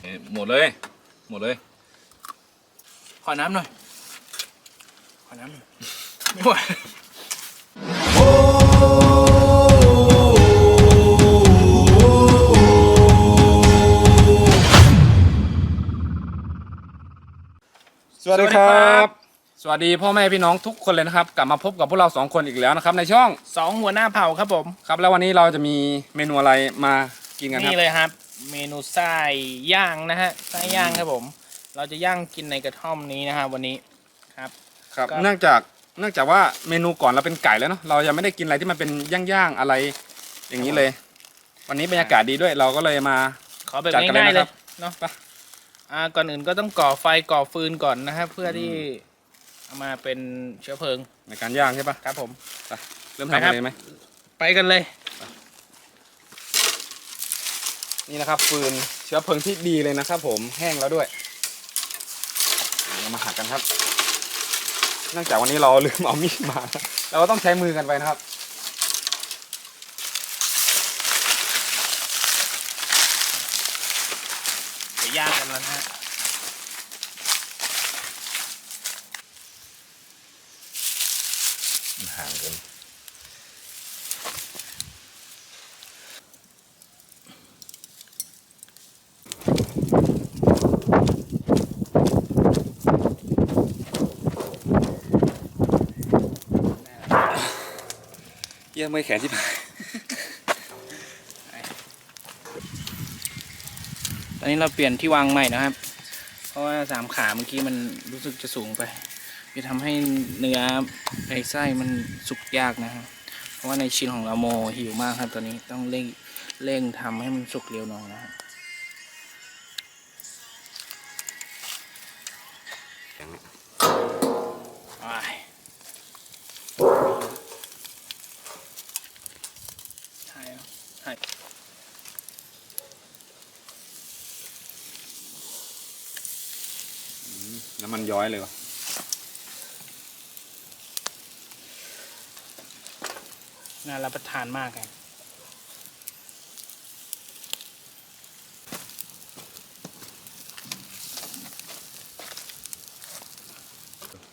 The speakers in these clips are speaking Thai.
เอ้ยหมดเลย หมดเลย ขอน้ำหน่อย ขอน้ำหน่อย ไม่ไหวสวัสดีครับ สวัสดีพ่อแม่พี่น้องทุกคนเลยนะครับ กลับมาพบกับพวกเราสองคนอีกแล้วนะครับ ในช่องสองหัวหน้าเผ่าครับผมครับ แล้ววันนี้เราจะมีเมนูอะไรมากินกันครันี่บเลยครับ เมนูไส้ย่างนะฮะไส้ย่างครับผม เราจะย่างกินในกระท่อมนี้นะฮะวันนี้ครับ ครับ ก็ เนื่องจากเนื่องจากว่าเมนูก่อนเราเป็นไก่แล้วเนาะเรายังไม่ได้กินอะไรที่มันเป็นย่างๆอะไร อย่างนี้เลย วันนี้บรรยากาศดีด้วยเราก็เลยมา ขอแบบจัดกันเลยง่ายๆเลนะครัยบเนาะอ่าก่อนอื่นก็ต้องก่อไฟก่อฟืนก่อนนะครับเพื่อที่ เอามาเป็นเชื้อเพลิงในการย่างใช่ปะครับผม เริ่มไปทำครักับนเลยไหมไปกันเลย นี่นะครับฟืนเชื้อเพลิงที่ดีเลยนะครับผมแห้งแล้วด้วยเรามาหักกันครับ เนื่องจากวันนี้เราลืมเอามีดมา เราก็ต้องใช้มือกันไปนะครับไปย่างกันแล้วนะฮะ ห่างกันเยี่ยมไม่แขนที่ผ่านตอนนี้เราเปลี่ยนที่วางใหม่นะครับ เพราะว่าสามขาเมื่อกี้มันรู้สึกจะสูงไป จะทำให้เนื้อในไส้มันสุกยากนะครับเพราะว่าในชิ้นของเราโมหิวมากครับตอนนี้ต้องเร่งเร่งทำให้มันสุกเร็วหน่อยนะครับไปใช่ครับใช่น้ำมันย้อยเลยวะ น่ารับประทานมากครับ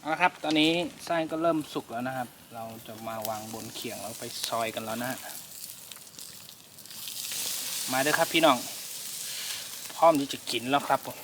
เอาละครับ ตอนนี้ไส้ก็เริ่มสุกแล้วนะครับ เราจะมาวางบนเขียงแล้วไปซอยกันแล้วนะฮะมาเด้อครับพี่น้อง พร้อมที่จะกินแล้วครับผม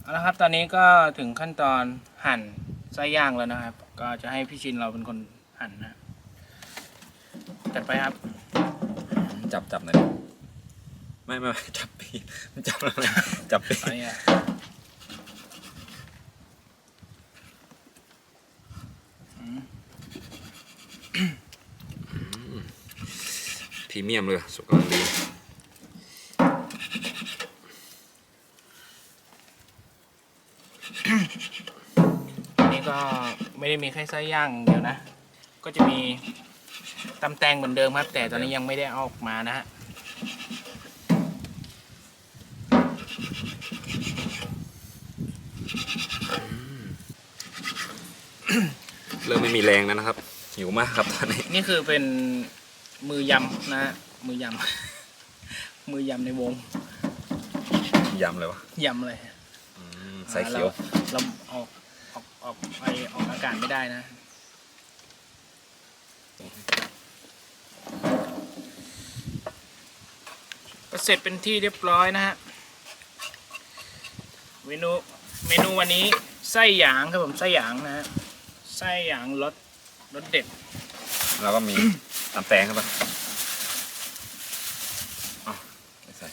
เอาละครับ ตอนนี้ก็ถึงขั้นตอนหั่นไส้ย่างแล้วนะครับ ก็จะให้พี่ชินเราเป็นคนหั่นนะ จัดไปครับ จับจับหน่อยดิไม่ไม่ไม่จับปีมันจับอะไรจับปีตอนนี้อะพรีเมียมเลยสุกกำลังดีอันนี้ก็ไม่ได้มีแค่ไส้ย่างอย่างเดียวนะ ก็จะมี ตำแตงเหมือนเดิมครับ แต่ตอนนี้ยังไม่ได้เอาออกมานะฮะเริ่มไม่มีแรงแล้วนะครับ หิวมากครับตอนนี้ นี่คือเป็นมือยำนะฮะมือยำ มือยำในวงยำเลยวะยำเลยอืมใส่เขียว เราเราออกออกออกไปออกอากาศไม่ได้นะ เสร็จเป็นที่เรียบร้อยนะฮะเมนูเมนูวันนี้ไส้หยางครับผมไส้หยางนะฮะไส้หยางรสรสเด็ด แล้วก็มีตำแตงครับป่ะอ้าวไม่ใส่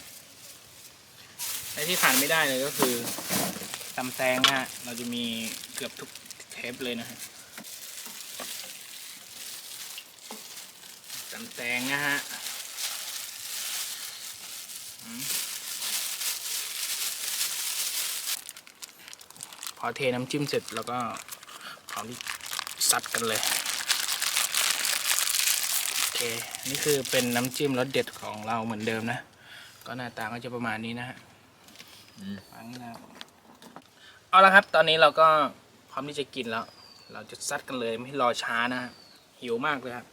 ไอ้ที่ขาดไม่ได้เลยก็คือตำแตงนะฮะเราจะมีเกือบทุกเทปเลยนะฮะตำแตงนะฮะ พอเทน้ำจิ้มเสร็จแล้วก็พร้อมที่ซัดกันเลยโอเคนี่คือเป็นน้ำจิ้มรสเด็ดของเราเหมือนเดิมนะ ก็หน้าตาก็จะประมาณนี้นะฮะอืมฟังนะเอาละครับ ตอนนี้เราก็พร้อมที่จะกินแล้ว เราจะซัดกันเลยไม่รอช้านะฮะหิวมากเลยครับ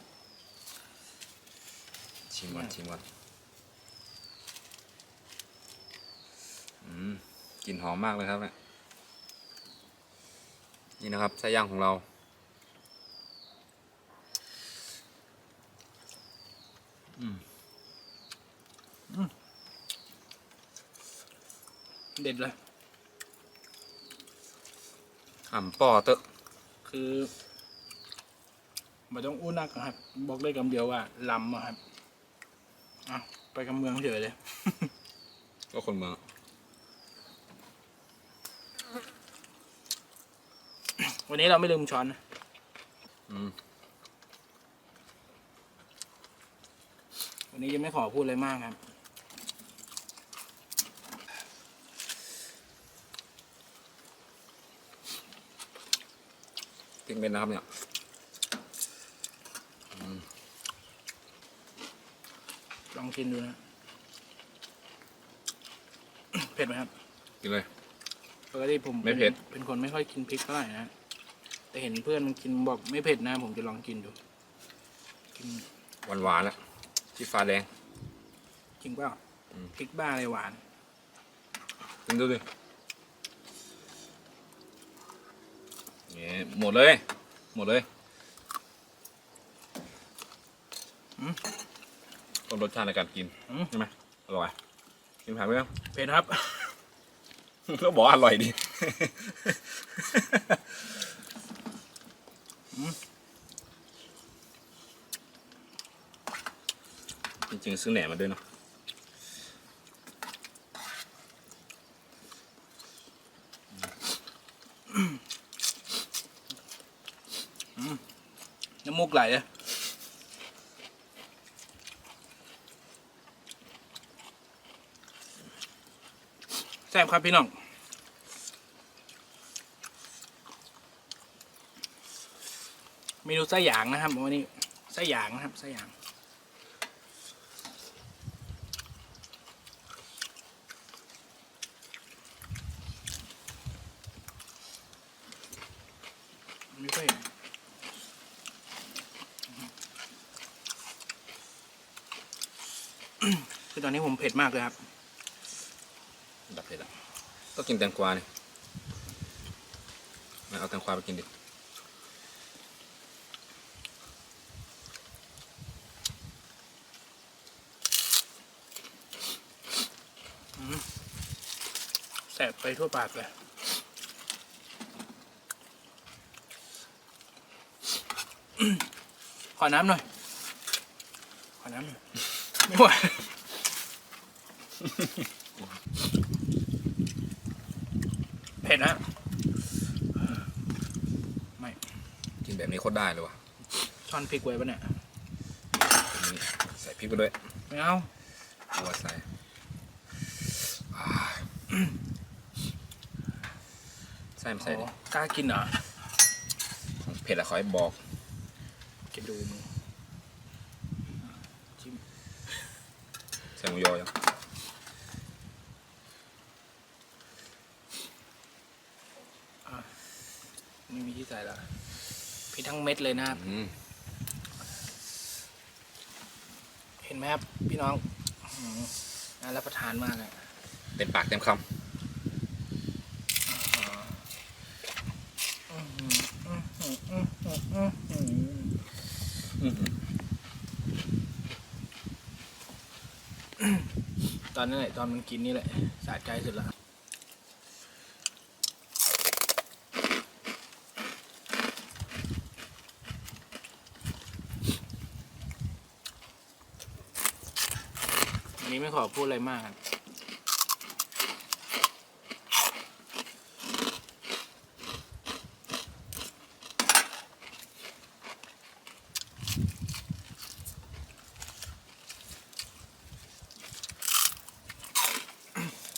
ชิมก่อนชิมก่อนอืมกลิ่นหอมมากเลยครับเนี่ย นี่นะครับไส้ย่างของเรา เด็ดเลยอ่ำป้อเตอะคือไม่ต้องอู้นักอะครับ บอกเลยคำเดียวว่าลำอะครับอะไปกำเมืองเฉยเลย ก็คนเมือง วันนี้เราไม่ลืมช้อนนะอืมวันนี้จะไม่ขอพูดอะไรมากครับพริกเม็ดนะครับเนี่ยลองชิมดูนะ เผ็ดไหมครับ กินเลย ปกติผมไม่เผ็ดนเป็นคนไม่ค่อยกินพริกเท่าไหร่นะ แต่เห็นเพื่อนมันกินบอกไม่เผ็ดนะ ผมจะลองกินดูกินหวานหวานๆแล้วที่ฟ้าแดง จริงเปล่าอืม พริกบ้าอะไรหวาน กินดูดินี่หมดเลย หมดเลยอืมต้องรสชาติในการกินอืม ใช่ไหมอร่อยกินผักไหมครับ เผ็ดครับ ก็บอกว่าอร่อยดีอืม จริงๆซื้อแหนมมาด้วยเนาะน้ำมูกไหลเลยแซ่บครับพี่น้อง เมนูไส้หยางนะครับวันนี้ไส้หยางนะครับไส้หยางไม่ค่อยคือตอนนี้ผมเผ็ดมากเลยครับ ดับเผ็ดอะก็กินแตงกวาเนี่ยมาเอาแตงกวาไปกินดิ แสบไปทั่วปากเลยขอน้ำหน่อย ขอน้ำหน่อยไม่ไหวเผ็ดนะไม่กินแบบนี้โคตรได้เลยว่ะช้อนพริกไว้ปะเนี่ยนี่ใส่พริกไปด้วย ไม่เอาเอาไว้ใส่อ่า ใส่ไม่ใส่ดิอ๋อกล้ากินเหรอของเผ็ดอะขอให้บอกแกดูมึงจิ้มใส่หมูยอยังไม่มีที่ใส่ละพริกทั้งเม็ดเลยนะครับ อืมเห็นไหมครับ พี่น้องอื้อหือน่ารับประทานมากเลย เต็มปากเต็มคำตอนนั้นแหละตอนมันกินนี่แหละสะใจสุดละอันนี้ไม่ขอพูดอะไรมาก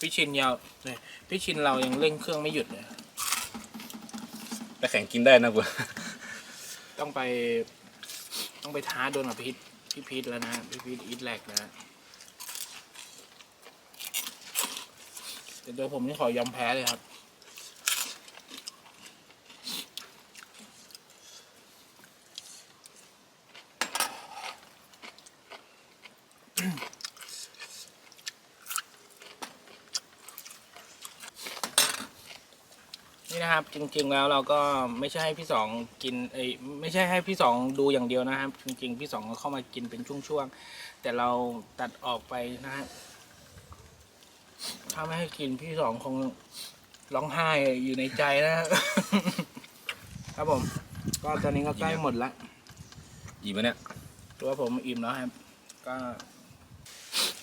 พี่ชินยาวเลยพี่ชินเรายังเร่งเครื่องไม่หยุดเลยแต่แข่งกินได้นะกูต้องไป ต้องไปท้าโดนกับพี่พี่พีทแล้วนะพี่พีทอีทแลกนะแต่ตัวผมนี่ขอยอมแพ้เลยครับ นะครับ จริง ๆ แล้วเราก็ไม่ใช่ให้พี่สองกินเอ้ยไม่ใช่ให้พี่สองดูอย่างเดียวนะครับ จริง ๆ พี่สองก็เข้ามากินเป็นช่วงๆแต่เราตัดออกไปนะฮะถ้าไม่ให้กินพี่สองคงร้องไห้อยู่ในใจนะฮะครับผม ก็ตอนนี้ก็ใกล้หมดละอีกไหมเนี่ยตัวผมอิ่มแล้วครับ ก็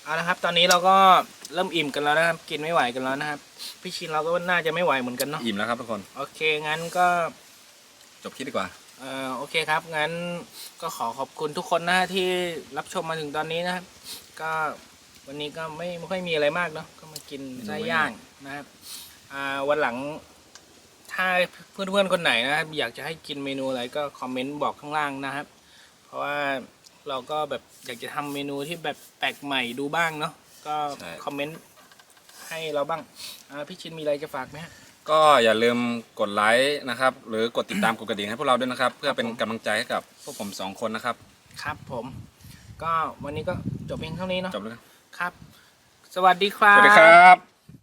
เอาละครับ ตอนนี้เราก็เริ่มอิ่มกันแล้วนะครับ กินไม่ไหวกันแล้วนะครับ พี่ชินเราก็น่าจะไม่ไหวเหมือนกันเนาะอิ่มแล้วครับทุกคนโอเคงั้นก็จบคลิปดีกว่าเอ่อโอเคครับ งั้นก็ขอขอบคุณทุกคนนะที่รับชมมาถึงตอนนี้นะครับ ก็วันนี้ก็ไม่ไม่ค่อยมีอะไรมากเนาะก็มากินไส้ย่างนะครับอ่าวันหลังถ้าเพื่อนๆคนไหนนะครับ อยากจะให้กินเมนูอะไรก็คอมเมนต์บอกข้างล่างนะครับ เพราะว่าเราก็แบบอยากจะทำเมนูที่แบบแปลกใหม่ดูบ้างเนาะก็ใช่คอมเมนต์ ให้เราบ้างอ่าพี่ชินมีอะไรจะฝากไหมฮะก็อย่าลืมกดไลค์นะครับ หรือกดติดตามกดกระดิ่งให้พวกเราด้วยนะครับ เพื่อเป็นกำลังใจให้กับพวกผมสองคนนะครับ ครับผม ก็วันนี้ก็จบเพียงเท่านี้เนาะจบเลยครับ สวัสดีครัสบวัสดีครับ